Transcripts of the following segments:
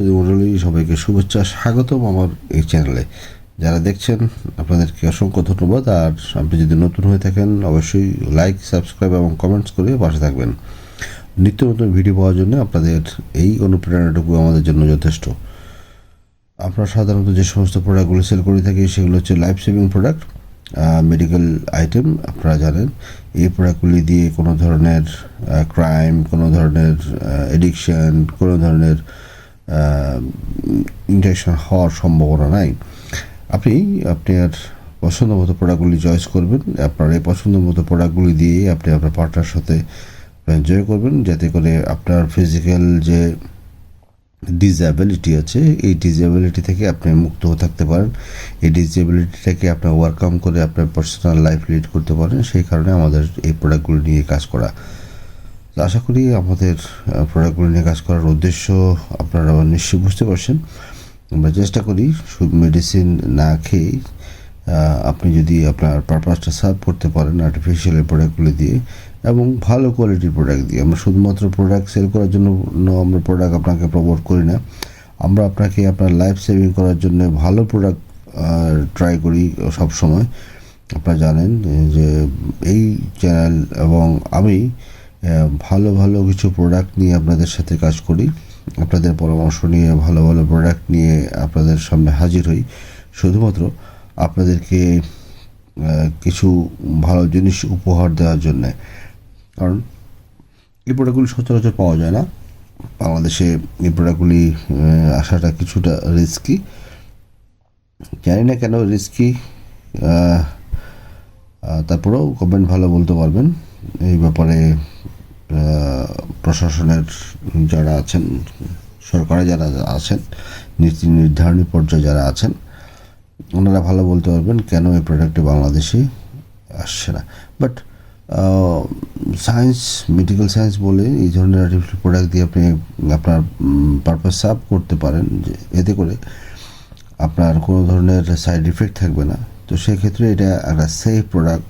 সুধী মণ্ডলী সবাইকে শুভেচ্ছা, স্বাগতম আমার এই চ্যানেলে। যারা দেখছেন, আপনাদেরকে অসংখ্য ধন্যবাদ। আর আপনি যদি নতুন হয়ে থাকেন, অবশ্যই লাইক, সাবস্ক্রাইব এবং কমেন্টস করে পাশে থাকবেন। নিত্য নতুন ভিডিও পাওয়ার জন্য আপনাদের এই অনুপ্রেরণাটুকু আমাদের জন্য যথেষ্ট। আমরা সাধারণত যে সমস্ত প্রোডাক্টগুলো সেল করে থাকি, সেগুলো হচ্ছে life saving product medical item আপনারা জানেন। এই প্রোডাক্টগুলি দিয়ে কোনো ধরনের ক্রাইম কোনো ধরনের এডিকশান কোনো ধরনের ইনজেকশন হওয়ার সম্ভাবনা নাই। আপনি আপনার পছন্দ মতো প্রোডাক্টগুলি চয়েস করবেন, আপনার এই পছন্দ মতো প্রোডাক্টগুলি দিয়ে আপনি আপনার পার্টনার সাথে এনজয় করবেন, যাতে করে আপনার ফিজিক্যাল যে ডিসএবিলিটি আছে, এই ডিসএবিলিটি থেকে আপনি মুক্ত হয়ে থাকতে পারেন। এই ডিসএবিলিটি থেকে আপনার ওয়ার্কআউট করে আপনার পার্সোনাল লাইফ লিড করতে পারেন। সেই কারণে আমাদের এই প্রোডাক্টগুলি নিয়ে কাজ করা আশা করি আমাদের প্রোডাক্টগুলো নিয়ে কাজ করার উদ্দেশ্য আপনারা নিশ্চয়ই বুঝতে পারছেন। আমরা চেষ্টা করি শুধু মেডিসিন না খেয়ে আপনি যদি আপনার পারপাসটা সার্ভ করতে পারেন আর্টিফিশিয়াল প্রোডাক্টগুলো দিয়ে এবং ভালো কোয়ালিটির প্রোডাক্ট দিয়ে। আমরা শুধুমাত্র প্রোডাক্ট সেল করার জন্য আমরা প্রোডাক্ট আপনাকে প্রমোট করি না। আমরা আপনাকে আপনার লাইফ সেভিং করার জন্য ভালো প্রোডাক্ট ট্রাই করি সব সময় আপনারা জানেন যে এই চ্যানেল এবং আমি ভালো ভালো কিছু প্রোডাক্ট নিয়ে আপনাদের সাথে কাজ করি। আপনাদের পরামর্শ নিয়ে, ভালো ভালো প্রোডাক্ট নিয়ে আপনাদের সামনে হাজির হই। শুধুমাত্র আপনাদেরকে কিছু ভালো জিনিস উপহার দেওয়ার জন্যে। কারণ এই প্রোডাক্টগুলি সচরাচর পাওয়া যায় না। বাংলাদেশে এই প্রোডাক্টগুলি আসাটা কিছুটা রিস্কি জানি না কেন রিস্কি তারপরেও গভর্নমেন্ট ভালো বলতে পারবেন। এই ব্যাপারে প্রশাসনের যারা আছেন, সরকারে যারা আছেন, নীতি নির্ধারণী পর্যায়ে যারা আছেন, ওনারা ভালো বলতে পারবেন কেন এই প্রোডাক্টটি বাংলাদেশে আসছে না। বাট সায়েন্স মেডিকেল সায়েন্স বলে এই ধরনের আর্টিফিশিয়াল প্রোডাক্ট দিয়ে আপনি আপনার পারপাস সার্ভ করতে পারেন যে এতে করে আপনার কোনো ধরনের সাইড ইফেক্ট থাকবে না। তো সেক্ষেত্রে এটা একটা সেফ প্রোডাক্ট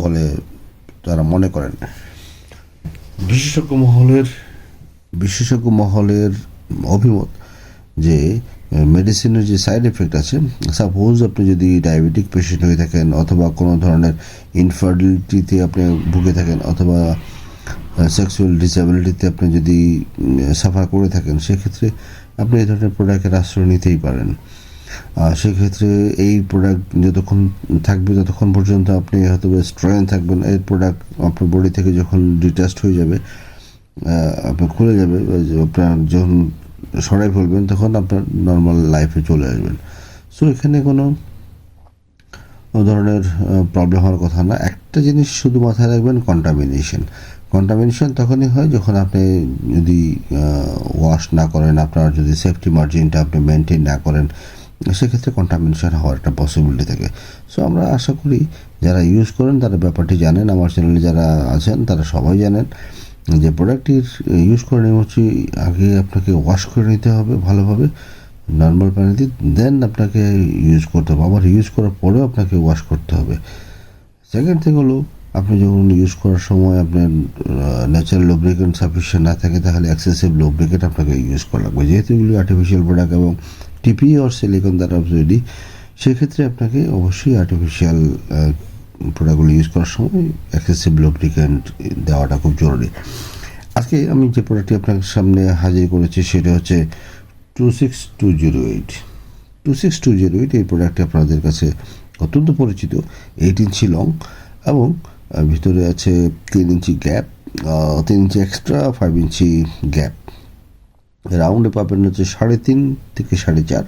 বলে তারা মনে করেন। বিশেষজ্ঞ মহলের বিশেষজ্ঞ মহলের অভিমত যে মেডিসিনের যে সাইড এফেক্ট আছে সাপোজ আপনি যদি ডায়াবেটিক পেশেন্ট হয়ে থাকেন অথবা কোনো ধরনের ইনফার্টিলিটিতে আপনি ভুগে থাকেন অথবা সেক্সুয়াল ডিসএবিলিটিতে আপনি যদি সাফার করে থাকেন, সেক্ষেত্রে আপনি এই ধরনের প্রোডাক্টের আশ্রয় নিতেই পারেন। সেক্ষেত্রে এই প্রোডাক্ট যতক্ষণ থাকবে, ততক্ষণ পর্যন্ত আপনি হয়তো স্ট্রেন থাকবেন। এই প্রোডাক্ট আপনার বডি থেকে যখন ডিটাচড হয়ে যাবে আপনার খুলে যাবে আপনার যখন সরাই ফেলবেন, তখন আপনার নর্মাল লাইফে চলে আসবেন। সো এখানে কোনো ধরনের প্রবলেম হওয়ার কথা না। একটা জিনিস শুধু মাথায় রাখবেন কন্টামিনেশন কন্টামিনেশন তখনই হয় যখন আপনি যদি ওয়াশ না করেন, আপনার যদি সেফটি মার্জিনটা আপনি মেনটেন না করেন। সেক্ষেত্রে কন্টামিনেশন হওয়ার একটা পসিবিলিটি থাকে। সো আমরা আশা করি যারা ইউজ করেন, তারা ব্যাপারটি জানেন। আমার চ্যানেলে যারা আছেন, তারা সবাই জানেন যে প্রোডাক্টটির ইউজ করে নেওয়া হচ্ছে আগে আপনাকে ওয়াশ করে নিতে হবে ভালোভাবে নর্মাল পানিতে দেন আপনাকে ইউজ করতে হবে। আবার ইউজ করার পরেও আপনাকে ওয়াশ করতে হবে। সেকেন্ড থিং হলো, আপনি যখন ইউজ করার সময় আপনার ন্যাচারাল লুব্রিকেন্ট সাফিসিয়েন্ট না থাকে, তাহলে এক্সেসিভ লুব্রিকেন্ট আপনাকে ইউজ করা লাগবে। যেহেতু এগুলি আর্টিফিশিয়াল প্রোডাক্ট এবং টিপি অর সিলিকন দ্বারা তৈরি সেক্ষেত্রে আপনাকে অবশ্যই আর্টিফিশিয়াল প্রোডাক্টগুলো ইউজ করার সময় এক্সেসিভ লুব্রিকেন্ট দেওয়াটা খুব জরুরি। আজকে আমি যে প্রোডাক্টটি আপনার সামনে হাজির করেছি সেটা হচ্ছে two six two zero eight two six two zero eight এই প্রোডাক্টটি আপনাদের কাছে অত্যন্ত পরিচিত। এইট ইঞ্চি লং এবং ভিতরে আছে তিন ইঞ্চি গ্যাপ তিন inch extra five inch gap রাউন্ডে পাবেন হচ্ছে সাড়ে তিন থেকে সাড়ে চার।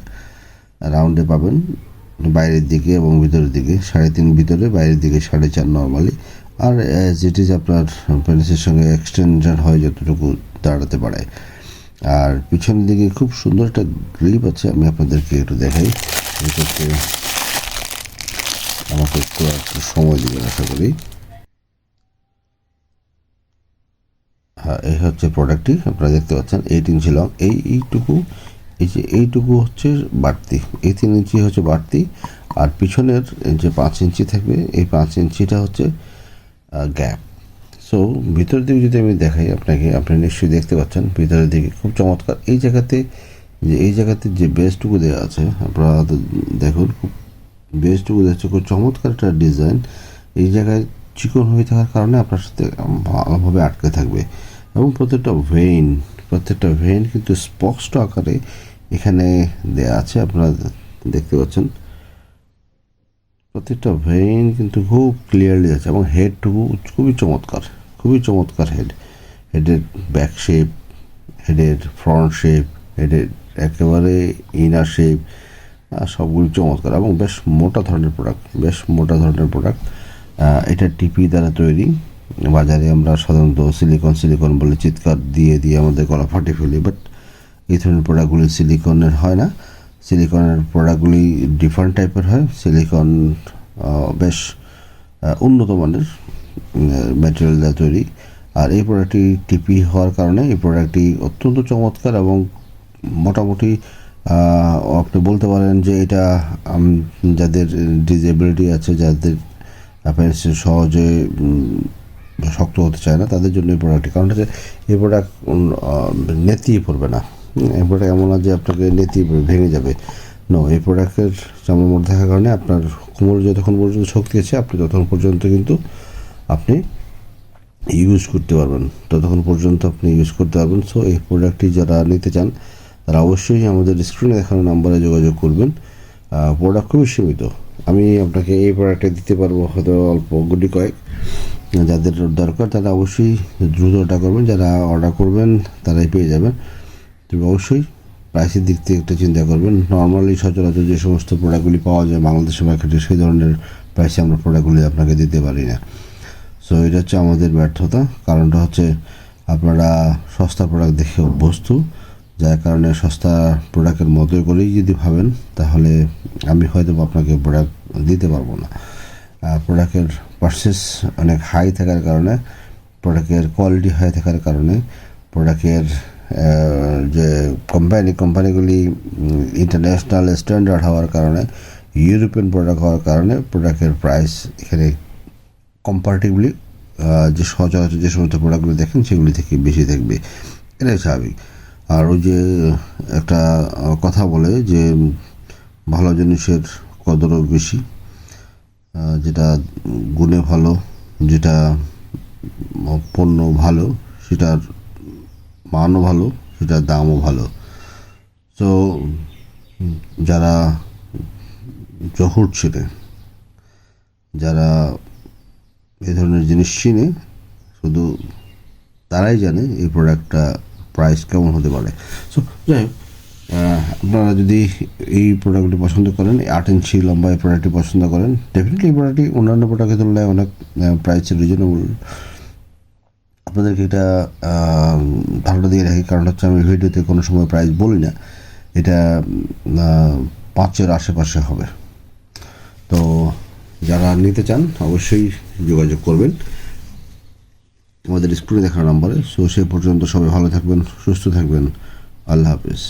রাউন্ডে পাবেন বাইরের দিকে এবং ভিতরের দিকে, সাড়ে তিন ভিতরে, বাইরের দিকে সাড়ে চার নর্মালি আর ইট ইজ আপনার পেনিসের সঙ্গে এক্সটেনশন হয় যতটুকু দাঁড়াতে পারে। আর পিছনের দিকে খুব সুন্দর একটা গ্রিপ আছে, আমি আপনাদেরকে একটু দেখাই। এটাকে আমাকে একটু সময় দেবেন, আশা করি। এই হচ্ছে প্রোডাক্টটি আপনারা দেখতে পাচ্ছেন এইট ইঞ্চি লং এই এইটুকু, এই যে এইটুকু হচ্ছে বাড়তি, এই তিন ইঞ্চি হচ্ছে বাড়তি, আর পিছনের যে পাঁচ ইঞ্চি থাকবে, এই পাঁচ ইঞ্চিটা হচ্ছে গ্যাপ সো ভিতরের দিকে যদি আমি দেখাই আপনাকে, আপনি নিশ্চয়ই দেখতে পাচ্ছেন, ভিতরের দিকে খুব চমৎকার। এই জায়গাতে, যে এই জায়গাতে যে বেসটুকু দেওয়া আছে, আপনারা দেখুন, খুব বেসটুকু দেওয়া আছে, খুব চমৎকার একটা ডিজাইন এই জায়গায় চিকন হয়ে থাকার কারণে আপনার সাথে ভালোভাবে আটকে থাকবে। এবং প্রত্যেকটা ভেইন প্রত্যেকটা ভেইন কিন্তু স্পষ্ট আকারে এখানে দেয়া আছে, আপনারা দেখতে পাচ্ছেন। প্রত্যেকটা ভেইন কিন্তু খুব ক্লিয়ারলি আছে এবং হেডটুকু খুবই চমৎকার খুবই চমৎকার হেড হেডের ব্যাক শেপ হেডের ফ্রন্ট শেপ হেডের একেবারে ইনার শেপ সবগুলি চমৎকার এবং বেশ মোটা ধরনের প্রোডাক্ট বেশ মোটা ধরনের প্রোডাক্ট এটা টিপি দ্বারা তৈরি। বাজারে আমরা সাধারণত সিলিকন সিলিকন বলে চিৎকার দিয়ে দিয়ে আমাদের গলা ফাটিয়ে ফেলি বাট এই ধরনের প্রোডাক্টগুলি সিলিকনের হয় না। সিলিকনের প্রোডাক্টগুলি ডিফারেন্ট টাইপের হয়। সিলিকন বেশ উন্নত মানের ম্যাটেরিয়াল দিয়ে তৈরি। আর এই প্রোডাক্টটি টিপি হওয়ার কারণে এই প্রোডাক্টটি অত্যন্ত চমৎকার এবং মোটামুটি আপনি বলতে পারেন যে এটা যাদের ডিজেবিলিটি আছে, যাদের অ্যাপারেন্স সহজে শক্ত হতে চায় না, তাদের জন্য এই প্রোডাক্টটি কারণ হচ্ছে এই প্রোডাক্ট নেতিয়ে পড়বে না। এই প্রোডাক্ট এমন না যে আপনাকে নেতিয়ে ভেঙে যাবে। নো এই প্রোডাক্টের চামড়ার মধ্যে থাকার কারণে আপনার কোমর যতক্ষণ পর্যন্ত শক্তি আছে, আপনি ততক্ষণ পর্যন্ত কিন্তু আপনি ইউজ করতে পারবেন। ততক্ষণ পর্যন্ত আপনি ইউজ করতে পারবেন। সো এই প্রোডাক্টটি যারা নিতে চান, তারা অবশ্যই আমাদের স্ক্রিনে দেখানো নাম্বারে যোগাযোগ করবেন। প্রোডাক্ট খুবই সীমিত। আমি আপনাকে এই প্রোডাক্টটা দিতে পারব হয়তো অল্প, গুটি কয়েক। যাদের দরকার, তারা অবশ্যই দ্রুত অর্ডার করবেন। যারা অর্ডার করবেন, তারাই পেয়ে যাবেন। তবে অবশ্যই প্রাইসের দিক থেকে একটা চিন্তা করবেন। নর্মালি সচরাচর যে সমস্ত প্রোডাক্টগুলি পাওয়া যায় বাংলাদেশের মার্কেটে সেই ধরনের প্রাইসে আমরা প্রোডাক্টগুলি আপনাকে দিতে পারি না। সো এটা হচ্ছে আমাদের ব্যর্থতা। কারণটা হচ্ছে আপনারা সস্তা প্রোডাক্ট দেখে অভ্যস্ত। যার কারণে সস্তা প্রোডাক্টের মতো করেই যদি ভাবেন, তাহলে আমি হয়তো আপনাকে প্রোডাক্ট দিতে পারব না। প্রোডাক্টের পারচেস অনেক হাই থাকার কারণে প্রোডাক্টের কোয়ালিটি হাই থাকার কারণে প্রোডাক্টের যে কোম্পানি কোম্পানিগুলি ইন্টারন্যাশনাল স্ট্যান্ডার্ড হওয়ার কারণে ইউরোপিয়ান প্রোডাক্ট হওয়ার কারণে প্রোডাক্টের প্রাইস এখানে কম্পারেটিভলি যে সচরাচর যে সমস্ত প্রোডাক্টগুলো দেখেন, সেগুলি থেকে বেশি থাকবে। এটাই স্বাভাবিক। আর ওই যে একটা কথা বলে যে ভালো জিনিসের কদরও বেশি। যেটা গুণে ভালো, যেটা পণ্য ভালো, সেটার মানও ভালো, সেটার দামও ভালো। তো যারা জহুর ছিলেন যারা এ ধরনের জিনিস চিনে, শুধু তারাই জানে এই প্রোডাক্টটা প্রাইস কেমন হতে পারে। সো যাই হোক আপনারা যদি এই প্রোডাক্টটি পছন্দ করেন আট ইঞ্চি লম্বা এই প্রোডাক্টটি পছন্দ করেন ডেফিনেটলি এই প্রোডাক্টটি অন্যান্য প্রোডাক্টের তুলনায় অনেক প্রাইস রিজনেবল আপনাদেরকে এটা ধারণা দিয়ে রাখি, কারণ হচ্ছে আমি ভিডিওতে কোনো সময় প্রাইস বলি না। এটা পাঁচের আশেপাশে হবে। তো যারা নিতে চান, অবশ্যই যোগাযোগ করবেন। আমাদের স্ক্রিনে দেখার নাম্বারে সো সে পর্যন্ত সবাই ভালো থাকবেন, সুস্থ থাকবেন। আল্লাহ হাফিজ।